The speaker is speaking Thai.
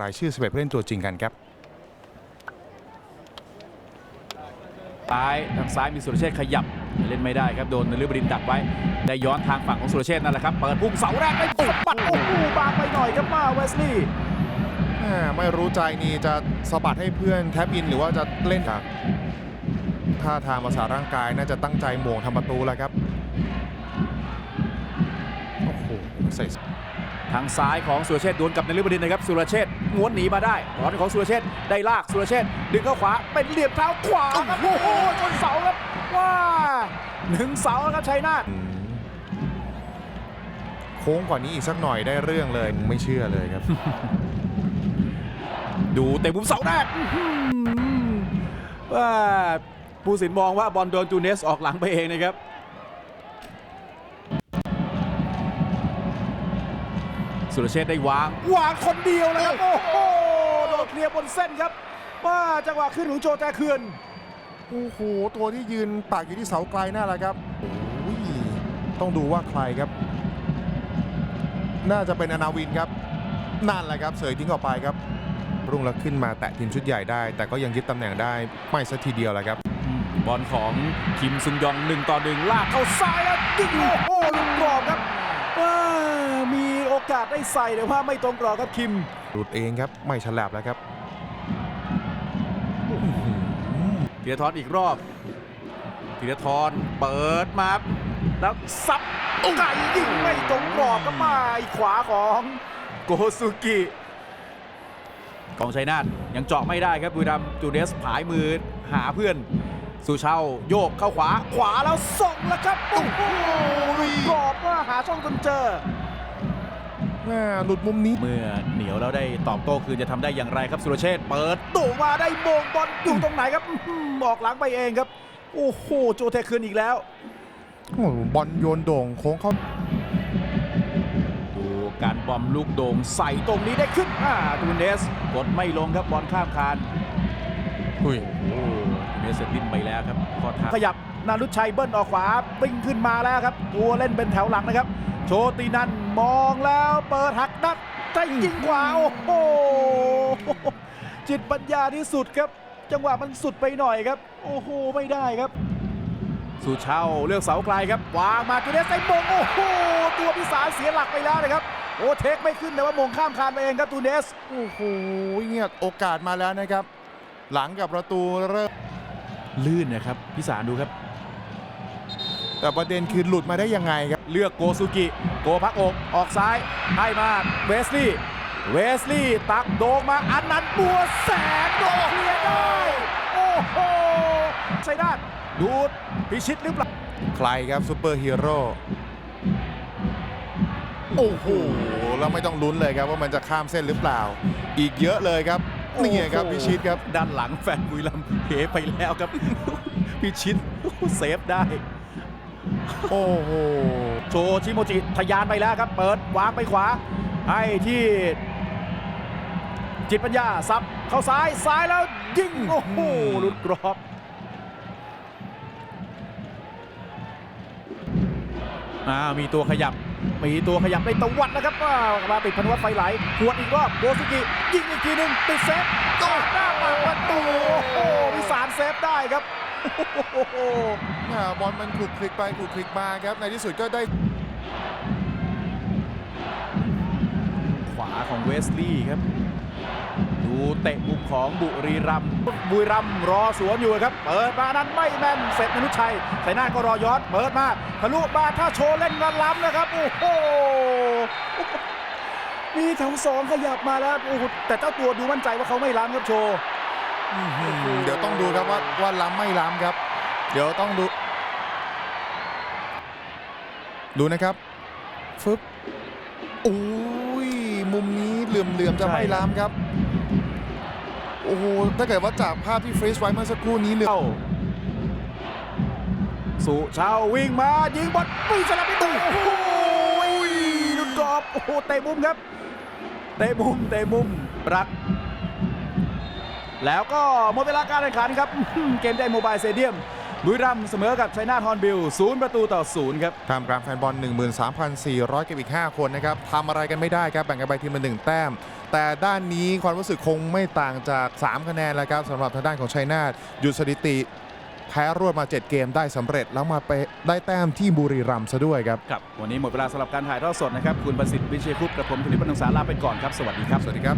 รายชื่อ11ผู้เล่นตัวจริงกันครับซ้ายทางซ้ายมีสุรเชษฐ์ขยับเล่นไม่ได้ครับโดนนฤบดินดักไว้ได้ย้อนทางฝั่งของสุรเชษฐ์นั่นแหละครับเปิดพุ่งเสาแรกไปสะบัดโอ้โหบางไปหน่อยครับมาเวสลีย์แม่ไม่รู้ใจนี่จะสะบัดให้เพื่อนแทบอินหรือว่าจะเล่นครับท่าทางภาษาร่างกายน่าจะตั้งใจโหม่งทำประตูแล้วครับโอ้โหใส่ ทางซ้ายของสุรเชษฐ์ดวลกับนฤบดินนะครับ สุรเชษฐ์ม้วนหนีมาได้บอลของสุรเชษฐ์ได้ลากสุรเชษฐ์ดึงเข้าขวาเป็นเหลี่ยมเท้าขวาครับโอ้โหชนเสาครับว้าหนึ่งเสาแล้วครับชัยนาทอืมโค้งกว่านี้อีกสักหน่อยได้เรื่องเลยไม่เชื่อเลยครับ ดูเตะมุมเสาแรกอื้อหือว่าผู้สินมองว่าบอลโดนจูเนสออกหลังไปเองนะครับ สุรเชษฐ์ได้วาง วางคนเดียวเลยครับ โอ้โห โดนเคลียร์บนเส้นครับว่าจังหวะขึ้นของโจแจเคือนโอ้โห ตัวที่ยืนปากอยู่ที่เสาไกลนั่นแหละครับโอ้ยต้องดูว่าใครครับ น่าจะเป็นอนาวินครับ นั่นแหละครับ เสยทิ้งออกไปครับ รุ่งแล้วขึ้นมาแตะทีมชุดใหญ่ได้ แต่ก็ยังยึดตำแหน่งได้ไม่สักทีเดียวแหละครับ บอลของคิมซุงยองหนึ่งต่อหนึ่งลากเข้าซ้ายแล้วยิงโอ้โหลุกกรอบครับว้ามีโอกาสได้ใส่แต่ว่าไม่ตรงกรอบครับคิม หลุดเองครับไม่ฉลับแล้วครับธีรทรอีกรอบธีรทรเปิดมาแล้วซับไก่ยิงไม่ตรงกรอบก็มาอีกขวาของโกสุกิกองชัยนาทยังเจาะไม่ได้ครับบุรีรัมย์จูเนสผายมือหาเพื่อน สุเชาโยกเข้าขวาขวาแล้วส่งแล้วครับโอ้โหลูกกรอบว่าหาช่องจนเจอ แม่หลุดมุมนี้ เมื่อเหนียวแล้วได้ตอบโต้คืนจะทำได้อย่างไรครับสุรเชษฐ์เปิดตู่มาได้โมงบอลอยู่ตรงไหนครับอื้อหือบอกหลังไปเองครับ โอ้โหโจเทคืนอีกแล้ว โอ้โหบอลโยนโด่งโค้งเข้าดูการบอมลูกโด่งใส่ตรงนี้ได้ขึ้นอ่าตูเนสกดไม่ลงครับบอลข้ามคานอุ้ย โอ้ตูเนสเสร็จดิ้นไปแล้วครับข้อเท้าขยับ นารุชัยเบิ้ลออกขวาปิ้งขึ้นมาแล้วครับ ตัวเล่นเป็นแถวหลังนะครับ โชตินันมองแล้วเปิดหักนัดใจยิงขวาโอ้โหจิตปัญญาที่สุดครับ จังหวะมันสุดไปหน่อยครับ โอ้โหไม่ได้ครับ สุเช่าเลือกเสาไกลครับวางมาจูเนสใส่มงโอ้โหตัวพิสารเสียหลักไปแล้วนะครับโอ้เทคไม่ขึ้นแต่ว่ามงข้ามคานไปเองครับตูเนสโอ้โหเนี่ยโอกาสมาแล้วนะครับ หลังกับประตูเริ่มลื่นนะครับพิสารดูครับ แต่ประเด็นคือหลุดมาได้ยังไงครับ เลือกโกซุกิ โกพักอกออกซ้ายให้มาเวสลี่เวสลี่ตักโดงมาอันนั้นบัวแสนโดนเคลียร์ได้ โอ้โหใช่ด้านดูดพิชิตหรือเปล่าใครครับซูเปอร์ฮีโร่โอ้โหแล้วไม่ต้องลุ้นเลยครับว่ามันจะข้ามเส้นหรือเปล่า อีกเยอะเลยครับนี่ไงครับพิชิตครับ ด้านหลังแฟนบุรีรัมย์เหไปแล้วครับ พิชิตเซฟได้ โอ้โหโชชิโมจิทะยานไปแล้วครับ เปิดวางไปขวา ให้ที่ จิตปัญญาซับเข้าซ้ายซ้ายแล้วยิงโอ้โหหลุดกรอบอ่ามีตัวขยับ มีตัวขยับได้ตะวัดนะครับว่ามาติดพันวัตไฟไหลหวดอีกรอบโบสุกิยิงอีกทีหนึ่งติดเซฟโดนหน้าปากประตูโอ้โหมีสารเซฟได้ครับ โอ้โหอ่บอลมันคลุกคลิกไปคลุกคลิกมาครับ ในที่สุดก็ได้ ขวาของเวสลีย์ครับ ดูเตะมุมของบุรีรัมย์บุรีรัมย์รอสวนอยู่ครับ เปิดมานั้นไม่แม่นเสร็จมนุษย์ชัยใส่หน้าก็รอย้อน เปิดมาทะลุมาถ้าโชว์เล่นกันล้ำนะครับ โอ้โหมีแถวสองขยับมาแล้วโอ้โหแต่เจ้าตัวดูมั่นใจว่าเขาไม่ล้ำครับโชว์ เดี๋ยวต้องดูครับว่าว่าล้ำไม่ล้ำครับ เดี๋ยวต้องดู ดูนะครับฟึบอุ้ยมุมนี้เหลื่อมๆจะไม่ล้ำครับ โอ้โหถ้าเกิดว่าจากภาพที่ฟรีสไว้เมื่อสักครู่นี้เหลือเข้าสุชาววิ่งมายิงบอลปีสลับประตูโอ้โหลุดกรอบโอ้โหเตะมุมครับ เตะมุมเตะมุมรัก แล้วก็หมดเวลาการแข่งขันครับ เกมได้โมบายสเตเดียมบุรีรัมย์เสมอกับชัยนาทฮอนบิลศูนย์ประตูต่อศูนย์ครับท่ามกลางแฟนบอล 13,400กับอีก 5 คนนะครับทำอะไรกันไม่ได้ครับ แบ่งกันไปทีมละหนึ่งแต้ม แต่ด้านนี้ความรู้สึกคงไม่ต่างจาก 3 คะแนนแล้วครับสำหรับทางด้านของชัยนาทหยุดสถิติแพ้รวดมา 7 เกมได้สำเร็จ แล้วมาไปได้แต้มที่บุรีรัมย์ซะด้วยครับครับ วันนี้หมดเวลาสำหรับการถ่ายทอดสดนะครับ คุณประสิทธิ์วิเชียรคุปกับผมธนิตปนงสาลาไปก่อนครับ สวัสดีครับ สวัสดีครับ